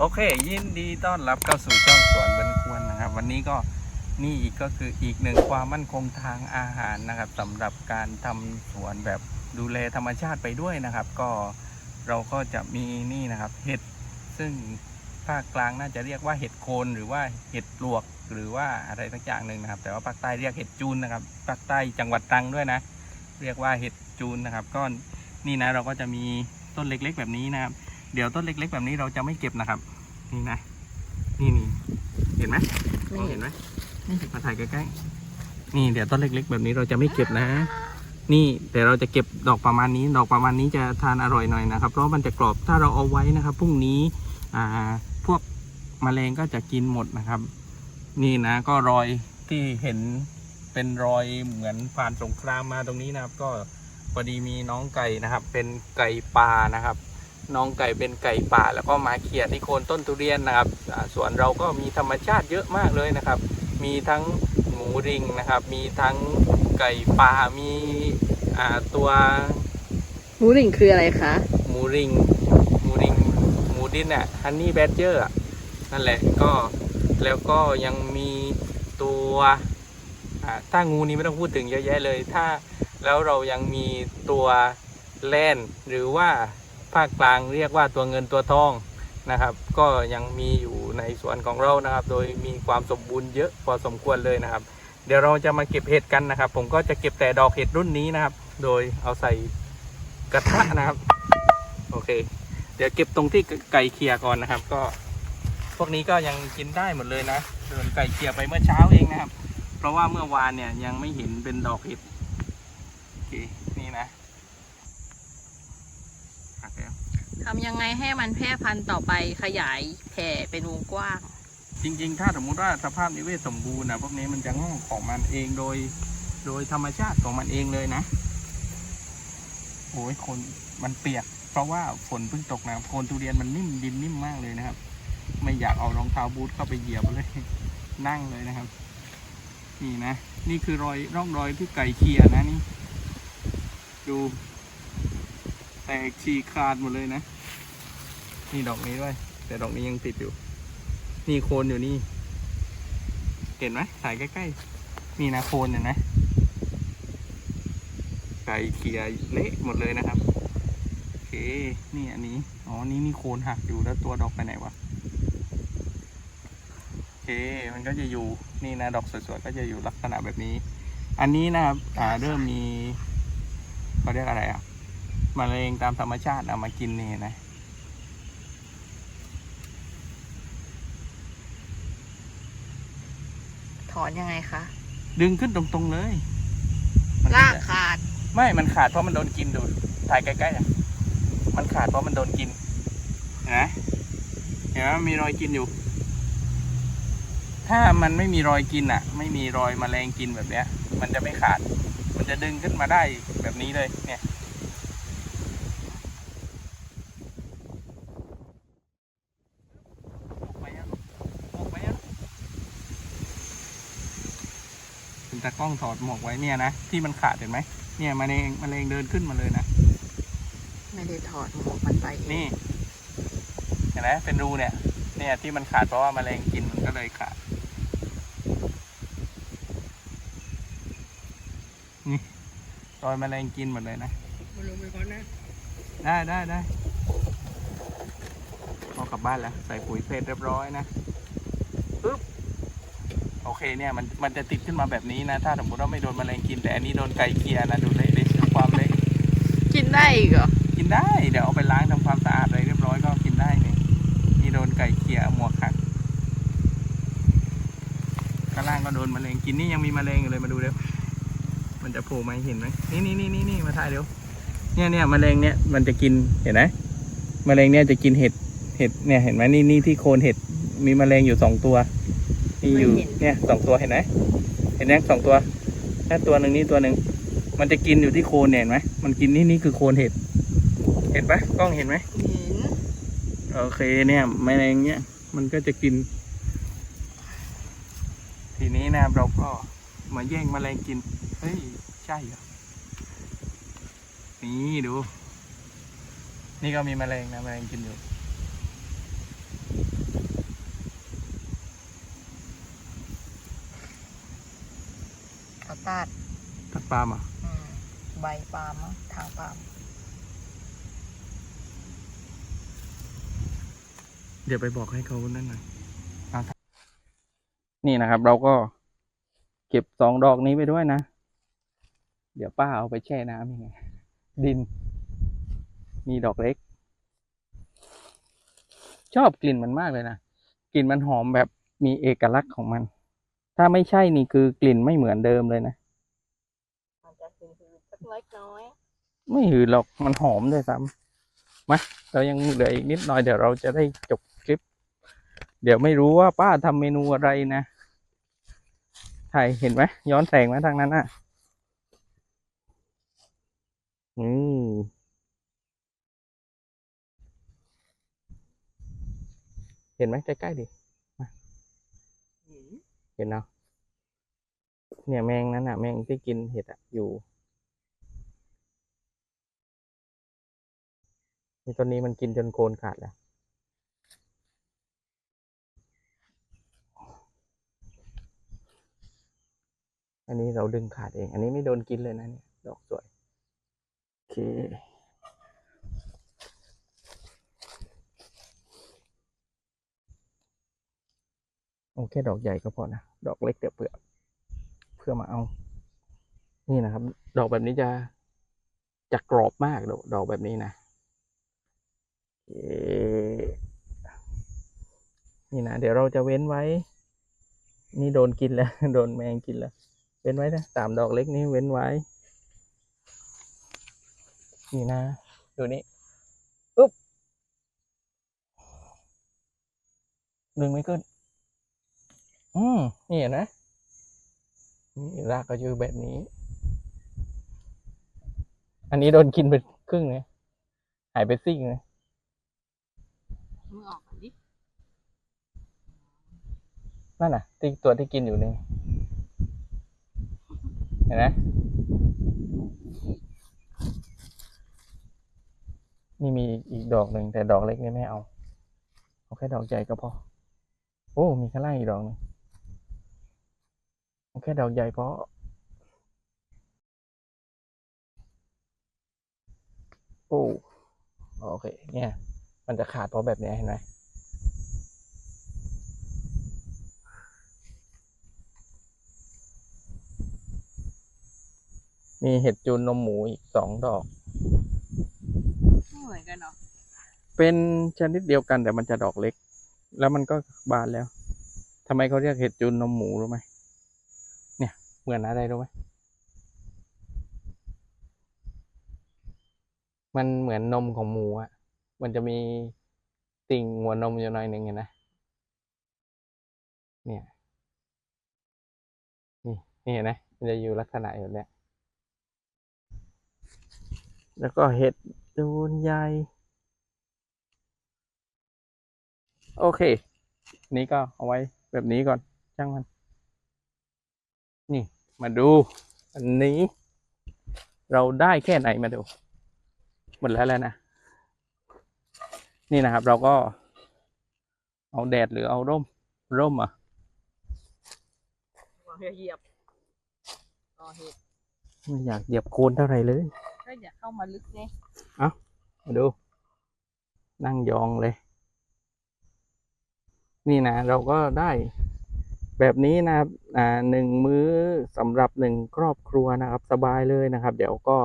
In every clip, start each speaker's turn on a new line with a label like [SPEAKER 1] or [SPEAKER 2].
[SPEAKER 1] โอเค ยินดีต้อนรับเข้าสู่ช่องสวนบนควรนะครับ วันนี้ก็นี่อีกก็คืออีกหนึ่งความมั่นคงทางอาหารนะครับสำหรับการทำสวนแบบดูแลธรรมชาติไปด้วยนะครับ ก็เราก็จะมีนี่นะครับ เห็ดซึ่งภาคกลางน่าจะเรียกว่าเห็ดโคนหรือว่าเห็ดปลวกหรือว่าอะไรสักอย่างหนึ่งนะครับ แต่ว่าภาคใต้เรียกเห็ดจูนนะครับภาคใต้จังหวัดตรังด้วยนะ เรียกว่าเห็ดจูนนะครับก็นี่นะเราก็จะมีต้นเล็กๆ แบบนี้นะครับ เดี๋ยวต้นเล็ก ๆ แบบนี้เราจะไม่เก็บนะครับ นี่นะ นี่นี่เห็นไหมมองเห็นไหมนี่มาถ่ายใกล้ๆนี่เดี๋ยวต้นเล็ก ๆ แบบนี้เราจะไม่เก็บนะ นี่แต่เราจะเก็บดอกประมาณนี้ ดอกประมาณนี้จะทานอร่อยหน่อยนะครับ เพราะมันจะกรอบถ้าเราเอาไว้นะครับพรุ่งนี้อ่าพวกแมลงก็จะกินหมดนะครับ นี่นะก็รอยที่เห็นเป็นรอยเหมือนผ่านสงครามมาตรงนี้นะครับ ก็พอดีมีน้องไก่นะครับ เป็นไก่ป่านะครับ น้องไก่เป็นไก่ป่า แล้วก็มาเขี่ยที่โคนต้นทุเรียนนะครับอ่าสวนเราก็มีธรรมชาติเยอะมากเลยนะครับ มีทั้งหมูริงนะครับ มีทั้งไก่ป่ามีอ่าตัว
[SPEAKER 2] หมูหลิงคืออะไรคะ
[SPEAKER 1] หมูริงหมูริงหมูดินอะฮันนี่แบดเจอร์นั่นแหละก็แล้วก็ยังมีตัวอ่าถ้างูนี้ไม่ต้องพูดถึงเยอะแยะเลย ถ้าแล้วเรายังมีตัวแล่นหรือว่า ภาคกลางเรียกว่าตัวเงินตัวทองนะครับ ก็ยังมีอยู่ในสวนของเรานะครับ โดยมีความสมบูรณ์เยอะพอสมควรเลยนะครับ เดี๋ยวเราจะมาเก็บเห็ดกันนะครับ ผมก็จะเก็บแต่ดอกเห็ดรุ่นนี้นะครับ โดยเอาใส่กระทะนะครับโอเค เดี๋ยวเก็บตรงที่ไก่เคียก่อนนะครับ ก็พวกนี้ก็ยังกินได้หมดเลยนะเดินไก่เคียไปเมื่อเช้าเองนะครับ เพราะว่าเมื่อวานเนี่ยยังไม่เห็นเป็นดอกเห็ดโอเคนี่นะ
[SPEAKER 2] ทำยังไงให้มันแพร่พันธุ์ต่อไปขยายแผ่เป็นวงกว้าง
[SPEAKER 1] จริงๆ ถ้าสมมุติว่าสภาพนิเวศสมบูรณ์นะพวกนี้มันจะงอกของมันเองโดย โดยธรรมชาติของมันเองเลยนะ โอ้ยคนมันเปียก เพราะว่าฝนเพิ่งตกนะโคนทุเรียนมันนิ่มดินนิ่มมากเลยนะครับ ไม่อยากเอารองเท้าบูทเข้าไปเหยียบเลย นั่งเลยนะครับ นี่นะ นี่คือรอยร่องรอยที่ไก่เคียนะนี่ ดู แตกฉีกขาดหมดเลยนะ นี่ดอกนี้ด้วย แต่ดอกนี้ยังติดอยู่ นี่โคนอยู่นี่ เห็นไหมถ่ายใกล้ๆ นี่นะโคนเห็นไหมไก่เคียเละหมดเลยนะครับ โอเค นี่อันนี้ อ๋อ นี่นี่โคนหักอยู่แล้วตัวดอกไปไหนวะ โอเค มันก็จะอยู่ นี่นะดอกสวยๆ ก็จะอยู่ลักษณะแบบนี้ อันนี้นะครับ อ่า เริ่มมีเขาเรียกอะไรอะ มะเร็งตามธรรมชาติเอามากินนี่นะ
[SPEAKER 2] ถอนยังไงคะ
[SPEAKER 1] ดึงขึ้นตรงๆเลยมัน
[SPEAKER 2] ลาก
[SPEAKER 1] จะ
[SPEAKER 2] ขาด
[SPEAKER 1] ไม่ มันขาดเพราะมันโดนกินดูถ่ายใกล้ๆอะมันขาดเพราะมันโดนกินเห็นไหมเห็นไหมมันมีรอยกินอยู่ ถ้ามันไม่มีรอยกินอะ ไม่มีรอยแมลงกินแบบเนี้ย มันจะไม่ขาด มันจะดึงขึ้นมาได้แบบนี้เลยเนี่ย ออกไปอะออกไปอะ คุณตากล้องถอดหมวกไว้เนี่ยนะที่มันขาดเห็นไหมเนี่ยแมลงแมลงเดินขึ้นมาเลยนะ
[SPEAKER 2] ไม่ได้ถอดหมวกมันไปเอง
[SPEAKER 1] นี่เห็นไหมเป็นรูเนี่ย เนี่ยที่มันขาดเพราะว่าแมลงกินมันก็เลยขาดนี่รอยแมลงกินหมดเลยนะ
[SPEAKER 3] มาลงไปก่อนนะ
[SPEAKER 1] ได้ได้ได้พอกลับบ้านแล้ว ใส่ปุ๋ยเพชรเรียบร้อยนะปึ๊บ โอเคเนี่ยมันมันจะติดขึ้นมาแบบนี้นะ ถ้าสมมติว่าไม่โดนแมลงกิน แต่อันนี้โดนไก่เคียนะดูเละเลยดูความเละ
[SPEAKER 2] กินได้อีกเหรอ
[SPEAKER 1] กินได้เดี๋ยวเอาไปล้างทำความสะอาดอะไรเรียบร้อยก็กินได้นี่นี่โดนไก่เขี่ยหมวกหักข้างล่างก็โดนแมลงกินนี่ยังมีแมลงอยู่เลยมาดูเร็วมันจะโผล่มาให้เห็นไหมนี่นี่นี่นี่นี่มาถ่ายเร็วเนี่ยเนี่ยแมลงเนี่ยมันจะกินเห็นไหมแมลงเนี่ยจะกินเห็ดเห็ดเนี่ยเห็นไหมนี่นี่ที่โคนเห็ดมีแมลงอยู่สองตัว นี่อยู่เนี่ยสองตัวเห็นไหมเห็นไหมสองตัวแค่ตัวหนึ่งนี่ตัวหนึ่งมันจะกินอยู่ที่โคนเนี่ยเห็นไหมมันกินนี่นี่คือโคนเห็ด เห็นปะกล้องเห็นไหม
[SPEAKER 2] เห็น
[SPEAKER 1] โอเคเนี่ยแมลงเนี่ยมันก็จะกิน ทีนี้นะครับเราก็มาแย่งแมลงกิน เฮ้ย ใช่เหรอ นี่ดู นี่ก็มีแมลงนะแมลงกินอยู่
[SPEAKER 3] ตัด
[SPEAKER 1] ตัดปาล์มเหรอะ
[SPEAKER 3] อืมใบปาล์มอะทางปาล์ม
[SPEAKER 1] เดี๋ยวไปบอกให้เขานั่นหน่อยเอาครับนี่นะครับ เราก็เก็บสองดอกนี้ไปด้วยนะ เดี๋ยวป้าเอาไปแช่น้ำยังไงดิน มีดอกเล็ก ชอบกลิ่นมันมากเลยนะ กลิ่นมันหอมแบบมีเอกลักษณ์ของมัน ถ้าไม่ใช่นี่คือกลิ่นไม่เหมือนเดิมเลยนะ
[SPEAKER 2] มันจะคือสักเล็กน้อย
[SPEAKER 1] ไม่หือหรอกมันหอมด้วยซ้ำมาเรายังเหลืออีกนิดหน่อยเดี๋ยวเราจะได้จบคลิป เดี๋ยวไม่รู้ว่าป้าทำเมนูอะไรนะถ่ายเห็นไหมย้อนแสงไหมทางนั้นอะอืมเห็นไหมใกล้ๆดิมา เห็นเนาะเนี่ยแมงนั้นอะ แมงที่กินเห็ดอะอยู่นี่ต้นนี้มันกินจนโคนขาดแล้วอันนี้เราดึงขาดเอง อันนี้ไม่โดนกินเลยนะเนี่ย ดอกสวย โอเค โอเคดอกใหญ่ก็พอนะ ดอกเล็กเดี๋ยวเพื่อเพื่อมาเอา นี่นะครับ ดอกแบบนี้จะจะกรอบมากดอกดอกแบบนี้นะนี่นะเดี๋ยวเราจะเว้นไว้ นี่โดนกินแล้ว โดนแมงกินแล้ว เว้นไว้นะสามดอกเล็กนี้เว้นไว้ นี่นะ ดูนี่อุ๊บดึงไม่ขึ้น อืมนี่เห็นไหมนี่รากก็อยู่แบบนี้ อันนี้โดนกินไปครึ่งเลยหายไปซิ่งเลย
[SPEAKER 2] มือออกก่อนดิ
[SPEAKER 1] นั่นน่ะที่ตัวที่กินอยู่นี่เห็นไหมนี่มีอีกดอกหนึ่งแต่ดอกเล็กนี่ไม่เอา เอาแค่ดอกใหญ่ก็พอ โอ้ มีข้างล่างอีกดอกหนึงเอา แค่ดอกใหญ่พอโอ้โอเค เนี่ย มันจะขาดเพราะแบบเนี้ยเห็นไหมมีเห็ดจูนนมหมูอีกสองดอก
[SPEAKER 2] ไม่เหมือนกันเนาะ
[SPEAKER 1] เป็นชนิดเดียวกันแต่มันจะดอกเล็ก แล้วมันก็บานแล้วทำไมเขาเรียกเห็ดจูนนมหมูรู้ไหม เหมือนอะไรรู้ไหมมันเหมือนนมของหมูอะมันจะมีติ่งหัวนมอยู่หน่อยหนึ่งเห็นไหมเนี่ย นี่นี่เห็นไหมมันจะอยู่ลักษณะแบบเนี้ยแล้วก็เห็ดจูนใหญ่ โอเค นี่ก็เอาไว้แบบนี้ก่อน ช่างมัน มาดู อันนี้ เราได้แค่ไหนมาดู หมดแล้วแล้วนะ นี่นะครับเราก็ เอาแดดหรือเอาร่ม ร่มอะ
[SPEAKER 2] วางเหยียบรอเห็ด
[SPEAKER 1] ไม่อยากเหยียบโคนเท่าไหร่เลย
[SPEAKER 2] ก็อย่าเข้ามาลึกเนี่ย
[SPEAKER 1] มาดู นั่งยองเลย นี่นะเราก็ได้ แบบนี้นะครับอ่าหนึ่งมื้อสำหรับหนึ่งครอบครัวนะครับ สบายเลยนะครับ เดี๋ยวก็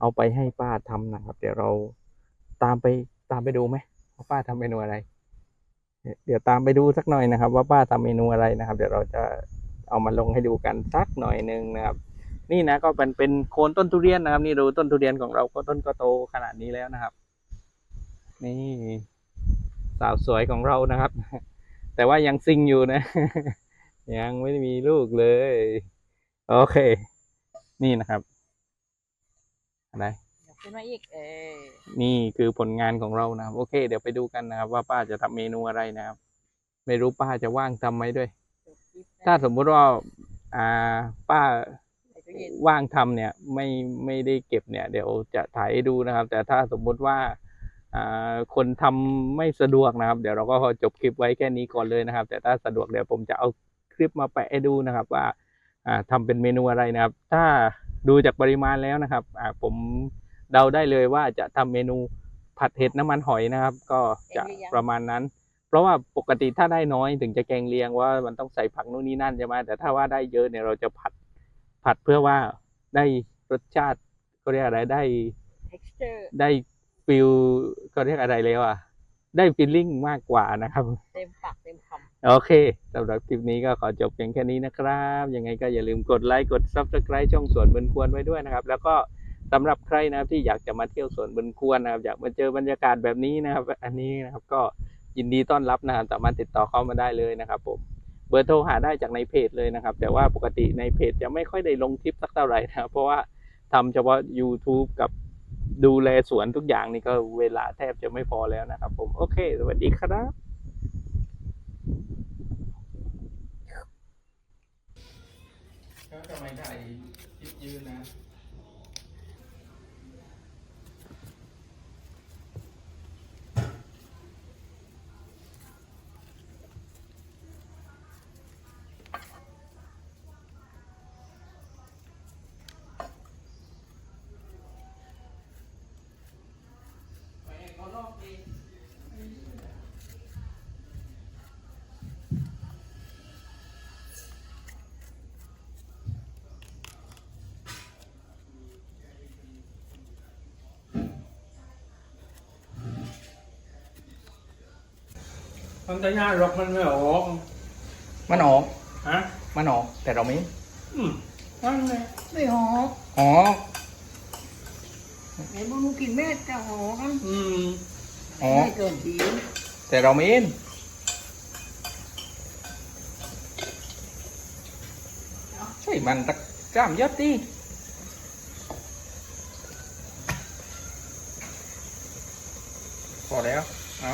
[SPEAKER 1] เอาไปให้ป้าทำนะครับ เดี๋ยวเราตามไปตามไปดูไหมว่าป้าทำเมนูอะไร เดี๋ยวตามไปดูสักหน่อยนะครับ ว่าป้าทำเมนูอะไรนะครับ เดี๋ยวเราจะเอามาลงให้ดูกันสักหน่อยหนึ่งนะครับ นี่นะก็เป็นเป็นโคนต้นทุเรียนนะครับ นี่ดูต้นทุเรียนของเราก็ต้นก็โตขนาดนี้แล้วนะครับ นี่สาวสวยของเรานะครับ แต่ว่ายังซิงอยู่นะ ยังไม่ได้มีลูกเลย โอเค นี่นะครับอะไร
[SPEAKER 2] เดี๋ยวขึ้นมาอีกเออ
[SPEAKER 1] นี่คือผลงานของเรานะครับ โอเค เดี๋ยวไปดูกันนะครับ ว่าป้าจะทำเมนูอะไรนะครับ ไม่รู้ป้าจะว่างทำไหมด้วย
[SPEAKER 2] จบคลิปนะ
[SPEAKER 1] ถ้าสมมุติว่า อ่า ป้า
[SPEAKER 2] ใส่ตู้เย็น
[SPEAKER 1] ว่างทำเนี่ย ไม่ไม่ได้เก็บเนี่ย เดี๋ยวจะถ่ายให้ดูนะครับ แต่ถ้าสมมุติว่าอ่าคนทำไม่สะดวกนะครับ เดี๋ยวเราก็จบคลิปไว้แค่นี้ก่อนเลยนะครับ แต่ถ้าสะดวกเดี๋ยวผมจะเอาค ลิปมาแปะให้ดูนะครับ ว่าอ่าทำเป็นเมนูอะไรนะครับ ถ้าดูจากปริมาณแล้วนะครับอ่าผมเดาได้เลยว่าจะทำเมนูผัดเห็ดน้ำมันหอยนะครับ ก็จะประมาณนั้น เพราะว่าปกติถ้าได้น้อยถึงจะแกงเลียงว่ามันต้องใส่ผักนู่นนี่นั่นใช่ไหมแต่ถ้าว่าได้เยอะเนี่ยเราจะผัดผัดเพื่อว่าได้รสชาติก็เรียกอะไรได้
[SPEAKER 2] texture
[SPEAKER 1] ได้ฟิลก็เรียกอะไรแล้วอะ ได้ฟีลลิ่งมากกว่านะครับ
[SPEAKER 2] เต็มปากเต็มค
[SPEAKER 1] โอเคสำหรับคลิปนี้ก็ขอจบเพียงแค่นี้นะครับ ยังไงก็อย่าลืมกดไลค์กด Subscribe ช่องสวนบนควรไว้ด้วยนะครับ แล้วก็สำหรับใครนะครับที่อยากจะมาเที่ยวสวนบนควรนะครับ อยากมาเจอบรรยากาศแบบนี้นะครับ อันนี้นะครับก็ยินดีต้อนรับนะครับสามารถติดต่อเข้ามาได้เลยนะครับ ผมเบอร์โทรหาได้จากในเพจเลยนะครับ แต่ว่าปกติในเพจจะไม่ค่อยได้ลงคลิปสักเท่าไหร่นะครับเพราะว่าทำเฉพาะ YouTube กับดูแลสวนทุกอย่างนี่ก็เวลาแทบจะไม่พอแล้วนะครับ ผมโอเค สวัสดีครับ ก็ทำไมถ่ายคลิปยืนนะ
[SPEAKER 4] มันจะง่ายหรอกมันไม่ออก
[SPEAKER 1] มันออก
[SPEAKER 4] ฮะ
[SPEAKER 1] มันออก แต่เราไม่
[SPEAKER 4] อืมนั่นไง
[SPEAKER 3] ไม่หอก
[SPEAKER 1] อ๋อ
[SPEAKER 3] เห็นมึงกินเม็ดจะหอกกัน
[SPEAKER 4] อืม
[SPEAKER 1] อ๋อ
[SPEAKER 3] ไม่เกินดี
[SPEAKER 1] แต่เราไม่เห็นใช่มันตะกร้ามยอดดิพอแล้ว เอา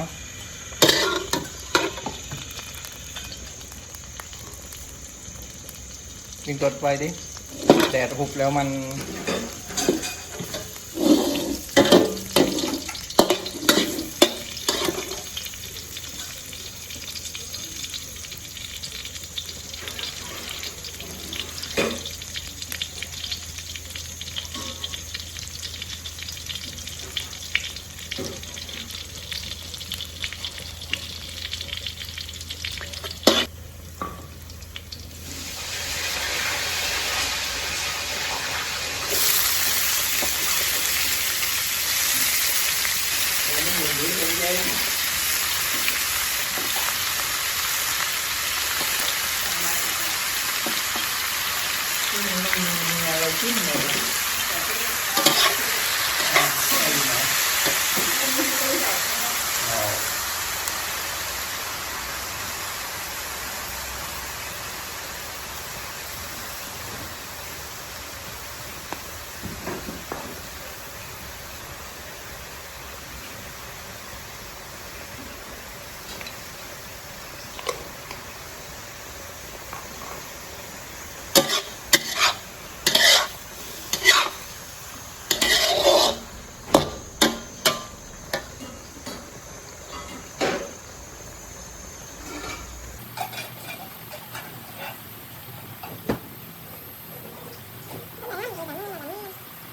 [SPEAKER 1] ยิงกดไปดิแดดหุบแล้วมัน
[SPEAKER 3] อะไรกินเลย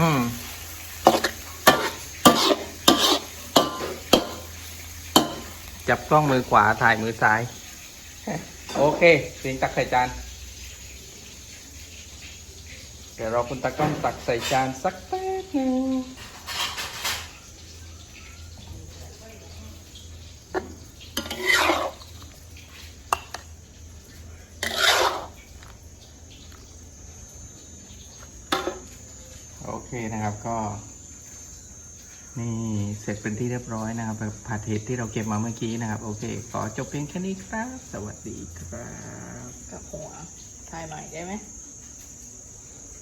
[SPEAKER 1] อืม จับก ล้องมือขวาถ่ายมือซ้าย โอเคเสียงตักใส่จาน เดี๋ยวรอคุณตากล้องตักใส่จานสักแป๊บนึงโอเคนะครับก็ นี่ เสร็จเป็นที่เรียบร้อยนะครับแบบผัดเห็ดที่เราเก็บมาเมื่อกี้นะครับ โอเค ขอจบเพียงแค่นี้ครับ สวัสดีครับ
[SPEAKER 2] กับหัวถ่ายใหม่ได้ไหม